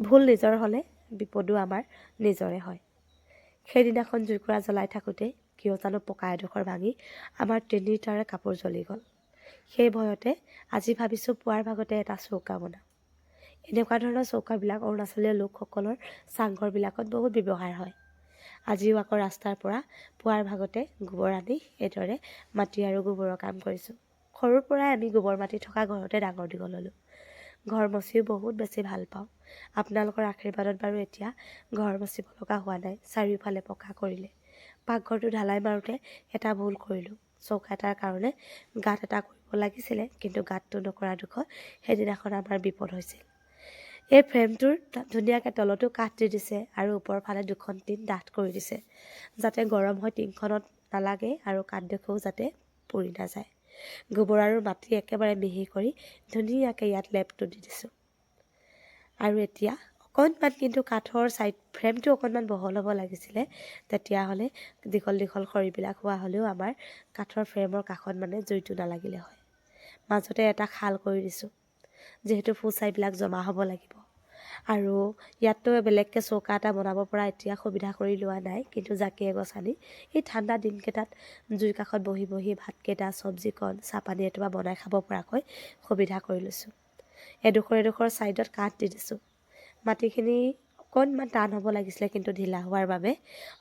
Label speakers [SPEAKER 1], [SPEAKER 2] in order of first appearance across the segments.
[SPEAKER 1] ভুল নিজৰ হ'লে বিপদো আমাৰ নিজৰে হয়। সেইদিনাখন জুইকুৰা জ্বলাই থাকোঁতে কিয় জানো পকা এডোখৰ ভাঙি আমাৰ তিনিটাৰে কাপোৰ জ্বলি গ'ল। সেই ভয়তে আজি ভাবিছোঁ পুৱাৰ ভাগতে এটা চৌকা বনাম। এনেকুৱা ধৰণৰ চৌকাবিলাক অৰুণাচলীয় লোকসকলৰ চাংঘৰবিলাকত বহুত ব্যৱহাৰ হয়। আজিও আকৌ ৰাস্তাৰ পৰা পুৱাৰ ভাগতে গোবৰ আনি এইদৰে মাটি আৰু গোবৰৰ কাম কৰিছোঁ। সৰুৰ পৰাই আমি গোবৰ মাটি থকা ঘৰতে ডাঙৰ দীঘল হ'লোঁ। ঘৰ মচিও বহুত বেছি ভাল পাওঁ। আপোনালোকৰ আশীৰ্বাদত বাৰু এতিয়া ঘৰ মচিব লগা হোৱা নাই চাৰিওফালে পকা কৰিলে। পাকঘৰটো ঢালাই মাৰোঁতে এটা ভুল কৰিলোঁ। চৌকা এটাৰ কাৰণে গাঁত এটা কৰিব লাগিছিলে কিন্তু গাঁতটো নকৰা দুখত সেইদিনাখন আমাৰ বিপদ হৈছিল। এই ফ্ৰেমটোৰ ধুনীয়াকৈ তলতো কাঠ দি দিছে আৰু ওপৰৰ ফালে দুখন টিন ডাঠ কৰি দিছে যাতে গৰম হৈ টিনখনত নালাগে আৰু কাঠডোখৰো যাতে পুৰি নাযায়। গোবৰ আৰু মাটি একেবাৰে মিহি কৰি ধুনীয়াকৈ ইয়াত লেপটো দি দিছোঁ। আৰু এতিয়া অকণমান কিন্তু কাঠৰ ছাইড ফ্ৰেমটো অকণমান বহল হ'ব লাগিছিলে তেতিয়াহ'লে দীঘল দীঘল খৰিবিলাক হোৱা হ'লেও আমাৰ কাঠৰ ফ্ৰেমৰ কাষত মানে জুইটো নালাগিলে হয়। মাজতে এটা খাল কৰি দিছোঁ যিহেতু ফুচাইবিলাক জমা হ'ব লাগিব। আৰু ইয়াততো বেলেগকৈ চৌকা এটা বনাব পৰা এতিয়া সুবিধা কৰি লোৱা নাই কিন্তু জাকি এগছ আনি এই ঠাণ্ডা দিনকেইটাত জুইৰ কাষত বহি বহি ভাতকেইটা চব্জিকণ চাহপানী এটোপা বনাই খাব পৰাকৈ সুবিধা কৰি লৈছোঁ। এডোখৰ এডোখৰ ছাইডত কাঠ দি দিছোঁ। মাটিখিনি অকণমান টান হ'ব লাগিছিলে কিন্তু ঢিলা হোৱাৰ বাবে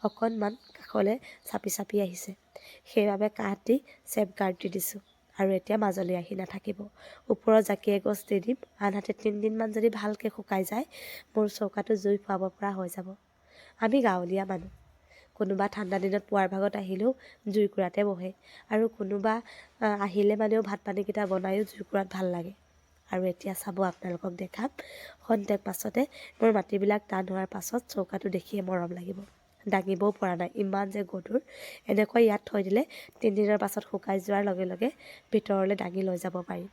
[SPEAKER 1] অকণমান কাষলৈ চাপি চাপি আহিছে। সেইবাবে কাঠ দি চেফ গাৰ্ড দি দিছোঁ। আৰু এতিয়া মাজলৈ আহি নাথাকিব। ওপৰত জাকি এগছ দি দিম। আনহাতে তিনিদিনমান যদি ভালকৈ শুকাই যায় মোৰ চৌকাটো জুই ফুৱাব পৰা হৈ যাব। আমি গাঁৱলীয়া মানুহ। কোনোবা ঠাণ্ডা দিনত পুৱাৰ ভাগত আহিলেও জুইকুৰাতে বহে। আৰু কোনোবা আহিলে মানেও ভাত পানীকেইটা বনায়ো জুইকুৰাত ভাল লাগে। আৰু এতিয়া চাব আপোনালোকক দেখাম। খন্তেক পাছতে মোৰ মাটিবিলাক টান হোৱাৰ পাছত চৌকাটো দেখিয়ে মৰম লাগিব। দাঙিবও পৰা নাই। ইমান যে গধুৰ এনেকৈ ইয়াত থৈ দিলে তিনিদিনৰ পাছত শুকাই যোৱাৰ লগে লগে ভিতৰলৈ দাঙি লৈ যাব পাৰি।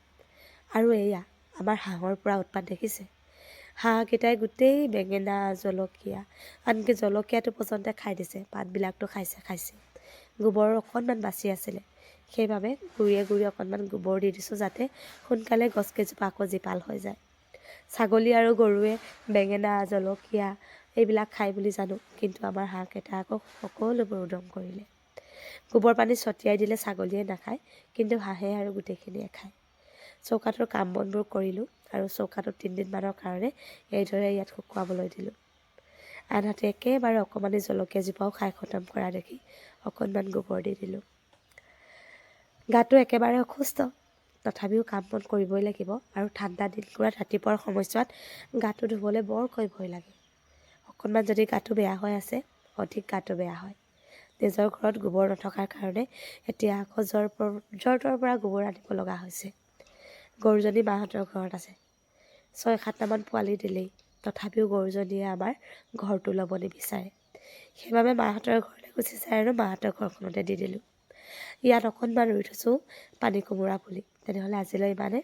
[SPEAKER 1] আৰু এয়া আমাৰ হাঁহৰ পৰা উৎপাত দেখিছে। হাঁহকেইটাই গোটেই বেঙেনা জলকীয়া আনকি জলকীয়াটো পৰ্যন্ত খাই দিছে পাতবিলাকতো খাইছে খাইছে। গোবৰ অকণমান বাচি আছিলে। সেইবাবে গুৰিয়ে গুৰিয়ে অকণমান গোবৰ দি দিছোঁ যাতে সোনকালে গছকেইজোপা আকৌ জীপাল হৈ যায়। ছাগলী আৰু গৰুৱে বেঙেনা জলকীয়া এইবিলাক খাই বুলি জানো। কিন্তু আমাৰ হাঁহকেইটা আকৌ সকলোবোৰ উদং কৰিলে। গোবৰ পানী ছটিয়াই দিলে ছাগলীয়ে নাখায় কিন্তু হাঁহে আৰু গোটেইখিনিয়ে খায়। চৌকাটোৰ কাম বনবোৰ কৰিলোঁ আৰু চৌকাটো তিনিদিনমানৰ কাৰণে এইদৰে ইয়াত শুকুৱাবলৈ দিলোঁ। আনহাতে একেবাৰে অকণমানি জলকীয়াজোপাও খাই খতম কৰা দেখি অকণমান গোবৰ দি দিলোঁ। গাটো একেবাৰে অসুস্থ। তথাপিও কাম বন কৰিবই লাগিব আৰু ঠাণ্ডা দিনকুৰাত ৰাতিপুৱাৰ সময়ছোৱাত গাটো ধুবলৈ বৰকৈ ভয় লাগে। অকণমান যদি গাটো বেয়া হৈ আছে অধিক গাটো বেয়া হয়। নিজৰ ঘৰত গোবৰ নথকাৰ কাৰণে এতিয়া আকৌ জ্বৰ জ্বৰ তৰ পৰা গোবৰ আনিব লগা হৈছে। গৰুজনী মাহঁতৰ ঘৰত আছে। ছয় সাতটামান পোৱালি দিলেই তথাপিও গৰুজনীয়ে আমাৰ ঘৰটো ল'ব নিবিচাৰে। সেইবাবে মাহঁতৰ ঘৰলৈ গুচি যায় আৰু মাহঁতৰ ঘৰখনতে দি দিলোঁ। ইয়াত অকণমান ৰুই থৈছোঁ পানী কোমোৰা পুলি। তেনেহ'লে আজিলৈ ইমানে